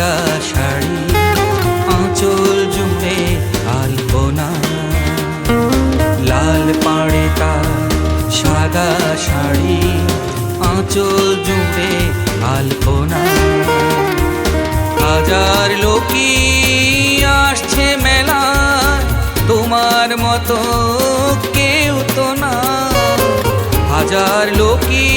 মোটা শাড়ি, আঁচল জুড়ে আলপনা। লাল পাড়ে তার সাদা শাড়ি, আঁচল জুড়ে আলপনা। হাজার লোকই আসছে মেলায়, তোমার মতো কেউ তো না হাজার লোকী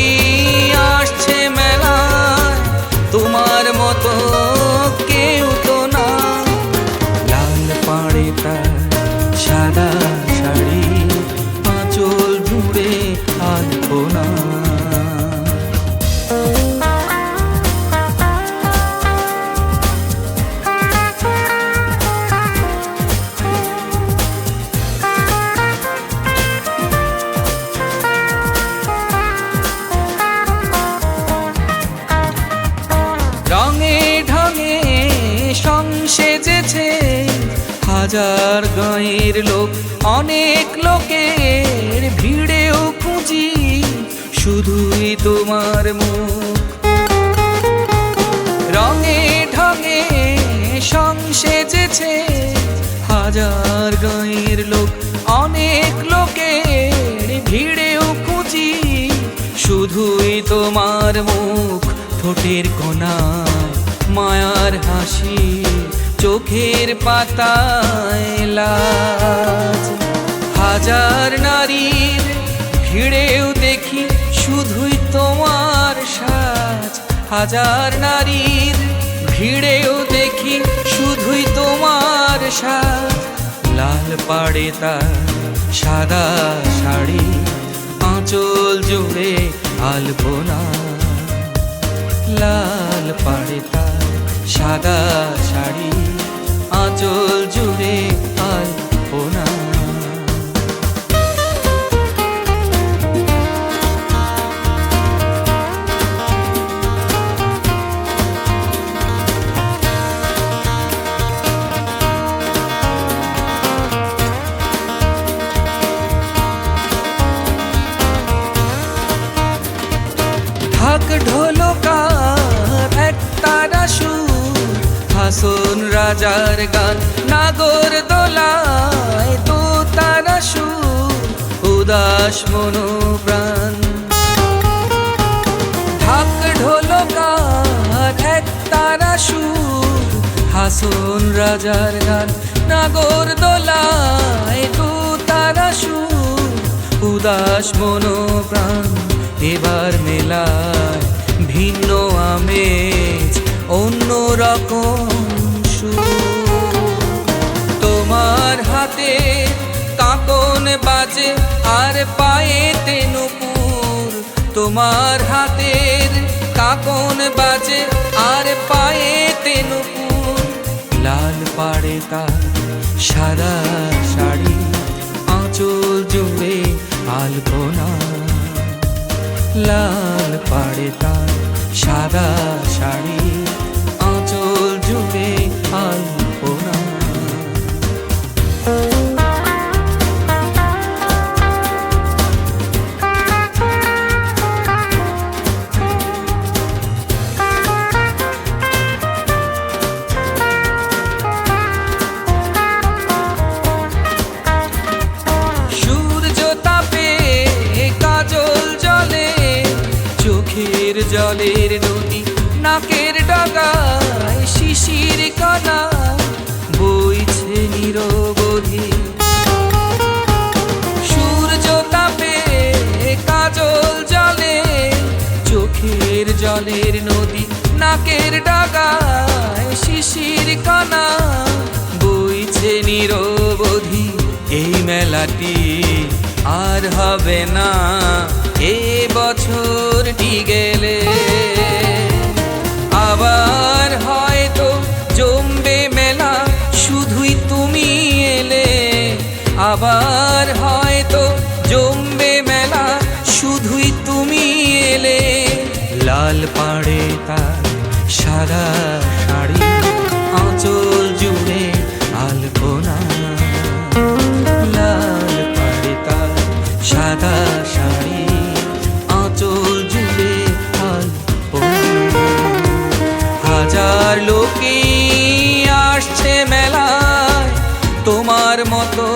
সাদা হাজার গাঁয়ের লোক, অনেক লোকের ভিড়েও খুঁজি, শুধুই তোমার মুখ। রঙে ঢঙে সংসেজেছে হাজার গাঁয়ের লোক, অনেক লোকের ভিড়েও খুঁজি, শুধুই তোমার মুখ, ঠোঁটের কোনায় মায়ার হাসি। চোখের পাতায় লাজ। হাজার নারীর ভিড়েও দেখি শুধুই তোমার সাজ। হাজার নারীর ভিড়েও দেখি শুধুই তোমার সাজ। লাল পাড়ে তার সাদা শাড়ি, আঁচল জুড়ে আলপনা। লাল পাড়ে তার সাদা শাড়ি আঁচল হাসন রাজার গান। নাগর দোলায় তো তারা সুর, উদাস মনোপ্রাণ। ঢাক ঢোলকার এক তারা সুর, হাসন রাজার গান। নাগর দোলায় তো তারা সুর, উদাস মনোপ্রাণ। এবার মেলায় ভিন্ন আমেজ, অন্য রকম বাজে, আর পায়ে তেনুপুর তোমার হাতের কাঁকন বাজে, আর পায়ে তেনুপুর লাল পাড়ে তার সাদা শাড়ি, আঁচল জুড়ে আলপনা। লাল পাড়ে তার সাদা শাড়ি জলের নদী, নাকের ডাগায় শিশির কণা, বইছে নিরবধি। সূর্য তাপে কাজল জলে, চোখের জলের নদী, নাকের ডাগায় শিশির কণা, বইছে নিরবধি। এই মেলাটি আর হবে না, এ বছরটি গেলে সাদা শাড়ি আঁচল জুড়ে আলপনা। লাল সাদা শাড়ি হাজার লোকে আসছে মেলায় তোমার মতো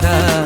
nada.